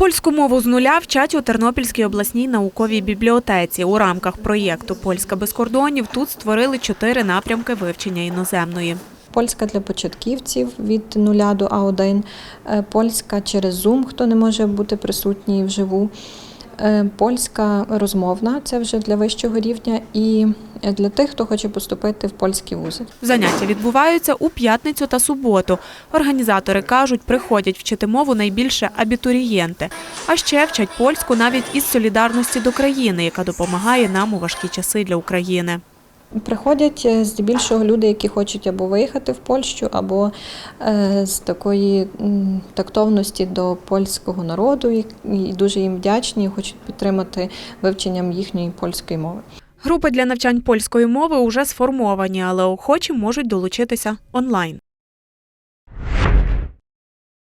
Польську мову з нуля вчать у Тернопільській обласній науковій бібліотеці. У рамках проєкту Польська без кордонів тут створили чотири напрямки вивчення іноземної. Польська для початківців від нуля до А1, е, польська через Zoom, хто не може бути присутній вживу. Е, Польська розмовна це вже для вищого рівня, і для тих, хто хоче поступити в польські вузи. Заняття відбуваються у п'ятницю та суботу. Організатори кажуть, приходять вчити мову найбільше абітурієнти. А ще вчать польську навіть із солідарності до країни, яка допомагає нам у важкі часи для України. Приходять е, здебільшого люди, які хочуть або виїхати в Польщу, або е, з такої тактовності до польського народу, і- дуже їм вдячні, і хочуть підтримати вивченням їхньої польської мови. Групи для навчань польської мови уже сформовані, але охочі можуть долучитися онлайн.